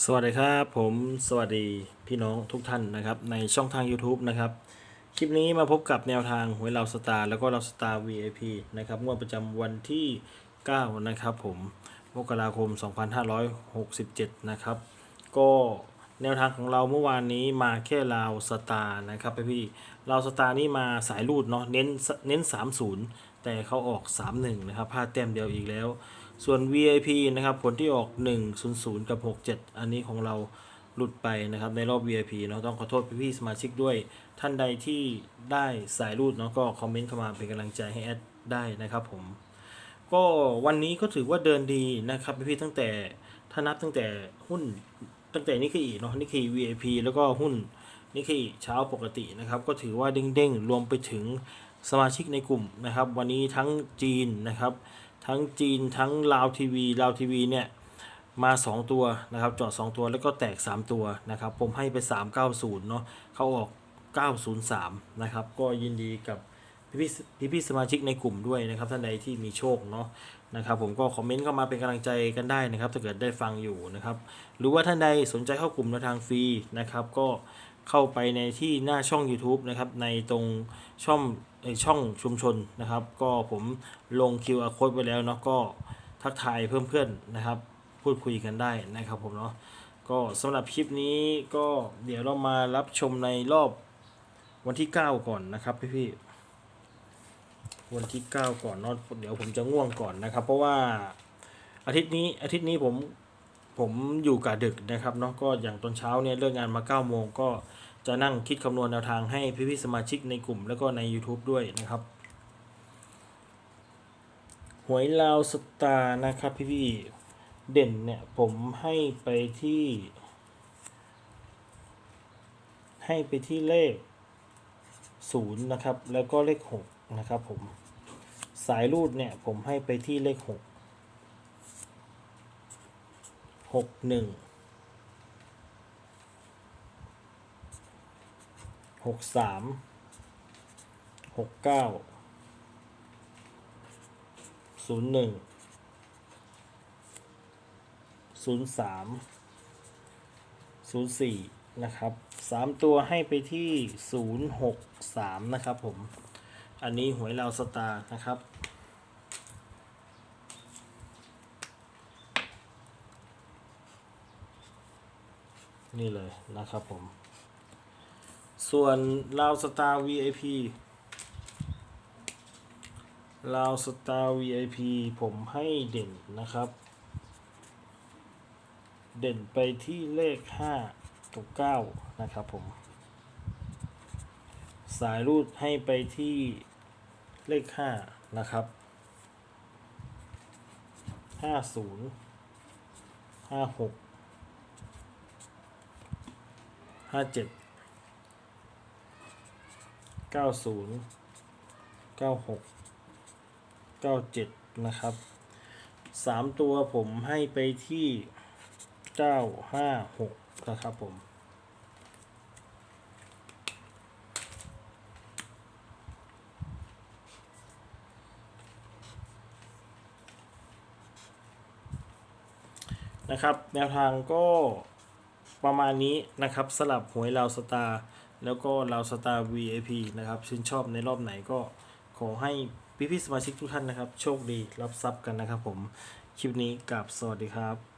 สวัสดีครับผมสวัสดีพี่น้องทุกท่านนะครับในช่องทาง YouTube นะครับ คลิปนี้มาพบกับแนวทางหวยเราสตาร์แล้วก็เราสตาร์ VIP นะครับงวดประจำวันที่ 9 นะครับผมมกราคม 2567 นะครับ ก็แนวทางของเราเมื่อวานนี้มาแค่ลาวสตาร์นะครับพี่ลาวสตาร์นี่มาสายรูดเนาะเน้นเน้น 30 แต่เขาออก 31 นะครับพลาดแต้มเดียวอีกแล้ว ส่วน VIP นะครับผลที่ออก 100 กับ 67 อันนี้ของเราหลุดไปนะครับในรอบ VIP เนาะต้องขอโทษพี่ๆสมาชิกด้วย ท่านใดที่ได้สายรูดเนาะก็คอมเมนต์เข้ามาเป็นกำลังใจให้แอดได้นะครับผม ก็วันนี้ก็ถือว่าเดินดีนะครับพี่ๆตั้งแต่ถ้านับตั้งแต่หุ้นตั้งแต่นิเคอีเนาะนิเคอี VIP แล้วก็หุ้นนิเคอีเช้าปกตินะครับก็ถือว่าเด้งๆ รวมไปถึงสมาชิกในกลุ่มนะครับ วันนี้ทั้งจีนนะครับ ทั้งจีนทั้งลาวทีวีลาวทีวีเนี่ยมา 2 ตัวนะครับจอด 2 ตัวแล้วก็แตก 3 ตัวนะครับ ผมให้ไป 390เนาะเขาออก 903นะครับก็ยินดีกับพี่พี่พี่ๆสมาชิกในกลุ่มด้วยนะครับท่านใดที่มีโชคเนาะนะครับผมก็คอมเมนต์เข้ามาเป็นกำลังใจกันได้นะครับ ถ้าเกิดได้ฟังอยู่นะครับ หรือว่าท่านใดสนใจเข้ากลุ่มแนทางฟรีนะครับ ก็เข้าไปในที่หน้าช่อง YouTube นะครับในตรงช่อง เอ่อช่องชุมชนนะครับ ก็ผมลง QR code ไว้แล้วเนาะก็ทักทายเพื่อนเพื่อนๆนะครับ พูดคุยกันได้นะครับผมเนาะก็สำหรับคลิปนี้ก็เดี๋ยวเรามารับชมในรอบวันที่ 9 ก่อนนะครับพี่พี่ๆวันที่ 9 ก่อนเนาะเดี๋ยวผมจะง่วงก่อนนะครับ เพราะว่าอาทิตย์นี้อาทิตย์นี้ผมผมอยู่กะดึกนะครับเนาะก็อย่างตอนเช้าเนี่ยเลิกงานมา9ก้าโมงก็ จะนั่งคิดคำนวณแนวทางให้พี่ๆสมาชิกในกลุ่มแล้วก็ใน YouTube ด้วยนะครับ หวยลาวสตาร์นะครับพี่ๆเด่นเนี่ย ผมให้ไปที่ ให้ไปที่เลข0นะครับ แล้วก็เลข 6 นะครับผมสายรูดเนี่ย ผมให้ไปที่เลข 6 6 1 หกสามหกเก้าศูนย์หนึ่งศูนย์สามศูนย์สี่นะครับสามตัวให้ไปที่ศูนย์หกสามนะครับผม อันนี้หวยลาวสตาร์นะครับนี่เลยนะครับผม ส่วนลาวสตาร์ VIP ลาวสตาร์ VIP ผมให้เด่นนะครับ เด่นไปที่เลข5กับ9นะครับผม สายรูดให้ไปที่เลข 5 นะครับ 50 56ห้า เก้าศูนย์เก้าหกเก้าเจ็ดนะครับสามตัวผมให้ไปที่เก้าห้าหกนะครับผมนะครับแนวทางก็ประมาณนี้นะครับสลับหวยลาวสตาร์ แล้วก็เราสตาร์ VIP นะครับชื่นชอบในรอบไหนก็ขอให้พี่ๆสมาชิกทุกท่านนะครับ โชคดีรับทรัพย์กันนะครับผม คลิปนี้กับสวัสดีครับ